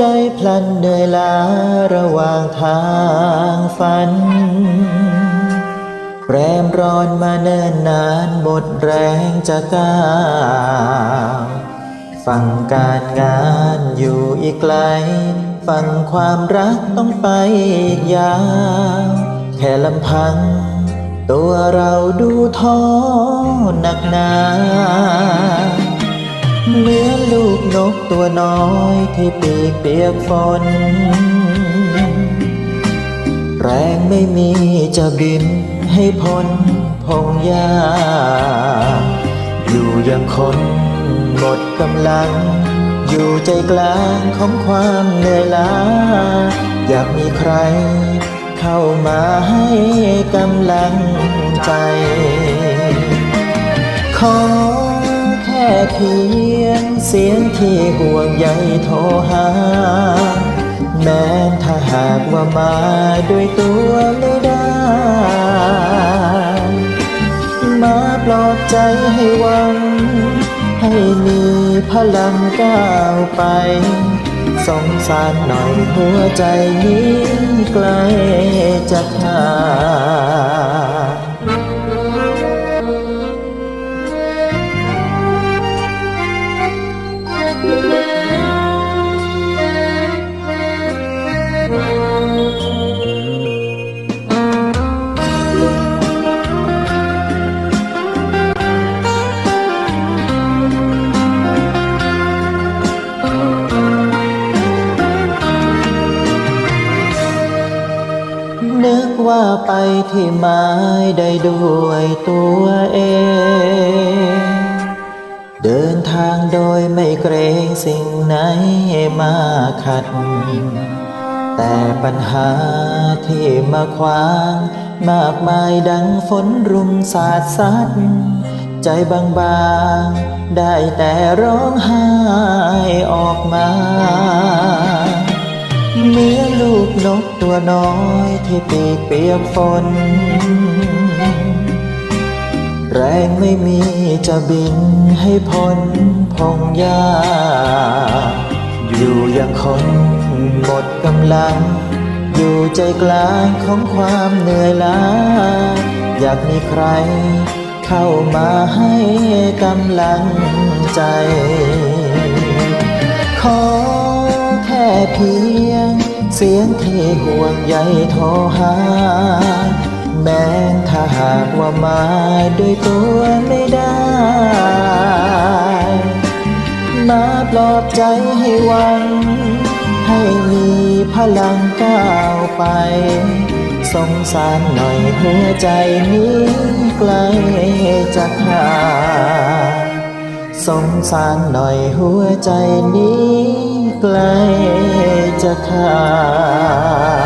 จพลันเหนื่อยล้าระหว่างทางฝัน แรมร้อนมาเนิ่นนานหมดแรงจะก้าวฟังการงานอยู่อีกไกล ฟังความรักต้องไปอีกยาวแค่ลำพัง ตัวเราดูท้อหนักหนาเมือ ลูกนกตัวน้อยที่ปีกเปียกฝน แรงไม่มีจะบินให้พ้นพงหญ้า อยู่อยังคนหมดกำลัง อยู่ใจกลางของความเหนื่อยล้า อยากมีใครเข้ามาให้กำลังใจ ขอแค่เพียง สียงที่ห่วงใยโทรหา แม้ถ้าหากว่ามาด้วยตัวไม่ได้ มาปลอบใจให้หวัง ให้มีพลังก้าวไป สงสารหน่อยหัวใจนี้ไกลจะขา ว่าไปที่หมายได้ด้วยตัวเอง เดินทางโดยไม่เกรงสิ่งไหนมาขัด แต่ปัญหาที่มาขวาง มากมายดังฝนรุมสาดซัดใจบางๆ ได้แต่ร้องไห้ออกมา นลูกตัวน้อยที่ปีกเปียกฝน แรงไม่มีจะบินให้พ้นพงหญ้า อยู่อยังคนหมดกำลัง อยู่ใจกลางของความเหนื่อยล้า อยากมีใครเข้ามาให้กำลังใจ ขอแค่เพียง เสียงที่ห่วงใยโทรหา แม้ถ้าหากว่ามาด้วยตัวไม่ได้ มาปลอบใจให้หวัง ให้มีพลังก้าวไป สงสารหน่อยหัวใจนี้ไกลจะขาดสงสารหน่อยหัวใจนี้ไกล จะขาด